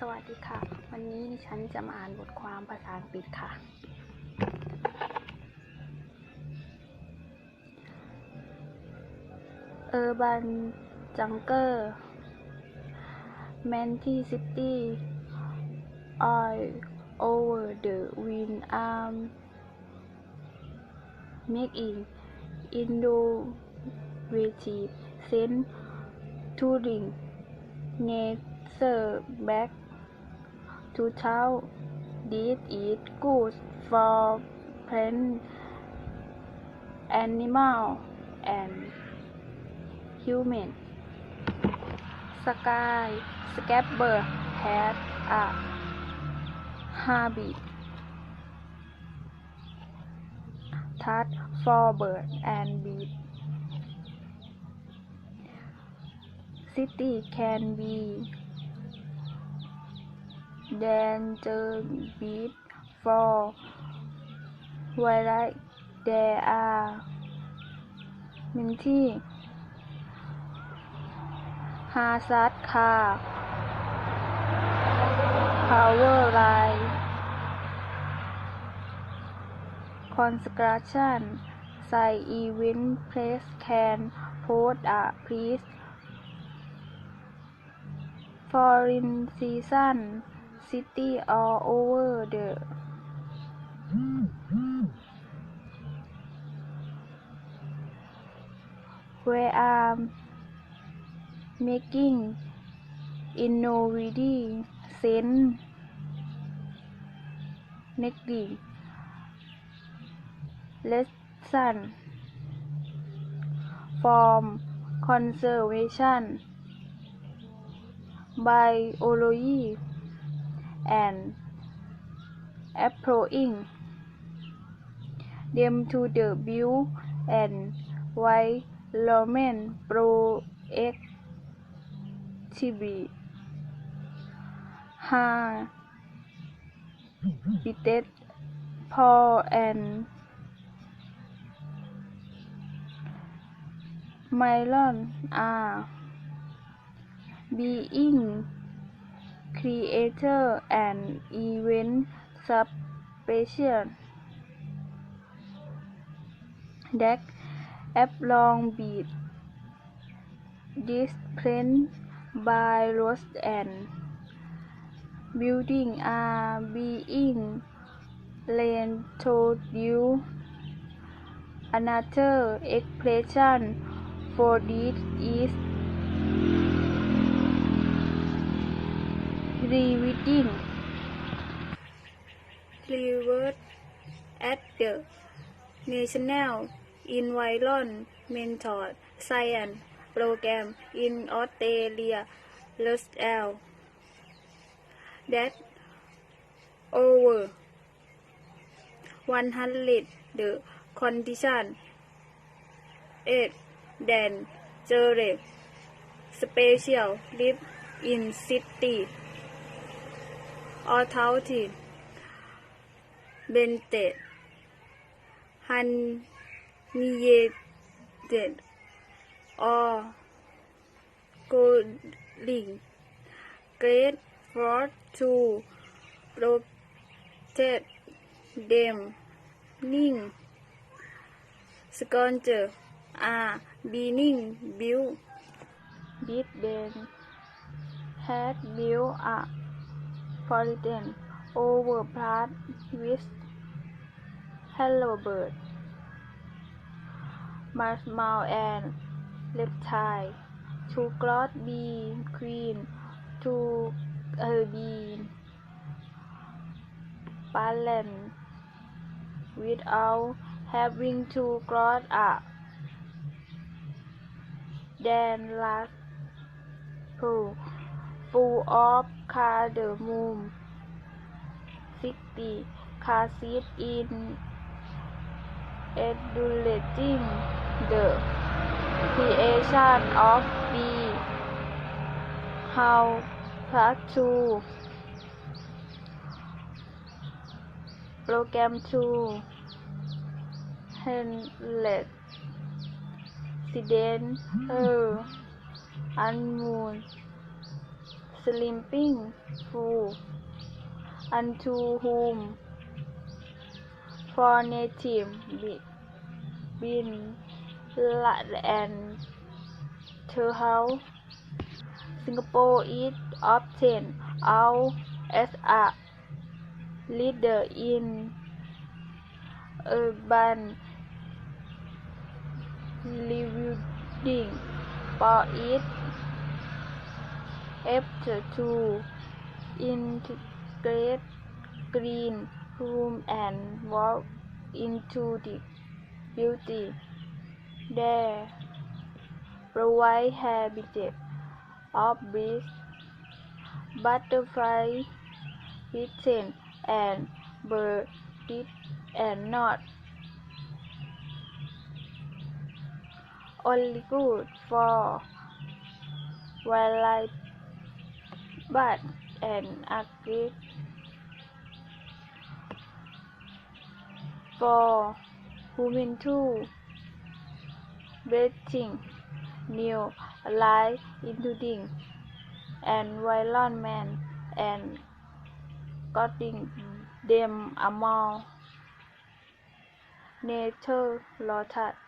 สวัสดีค่ะ วันนี้ดิฉันจะมาอ่านบทความภาษาอังกฤษค่ะ Urban Jungle Manty City all over the wind arm making innovative sense to bring nature back to tell This is good for plant, animal, and human. Sky Scabber has a habit that for bird and bees. City can be dangerous for wildlife. There are many hazard car, power line, construction site event place can pose a price foreign season city all over the we are making innovative sense making lesson from conservation biology and approaching them to the build and environment proactively habitat for and Myron are being creator and event special that along beat disciplined by roads and building are being reintroduced another expression for this is revisiting revert at the National Environmental Science Program in Australia Russell that over 100 the condition it then Jere special live in city authority. Bente. Hanniated or Golding Great for to protect them. Ning. Sculpture are being built. Big Ben had built a fountain over part with hello bird, marshmallow and reptile to cloth be queen to her being balance without having to cross up. then last pool full of cardamom 60 car seat in adulating the creation of bee how part 2 program 2 handlet accident her unmoon sleeping full, unto whom? For native been lad and to how? Singapore is often out as a leader in urban living. For its effort to integrate green room and walk into the beauty. They provide habitat of bees, butterflies, pigeons, and birds and not only good for wildlife but an artist for women to breathing new life into things and environment and cutting them among nature lotus.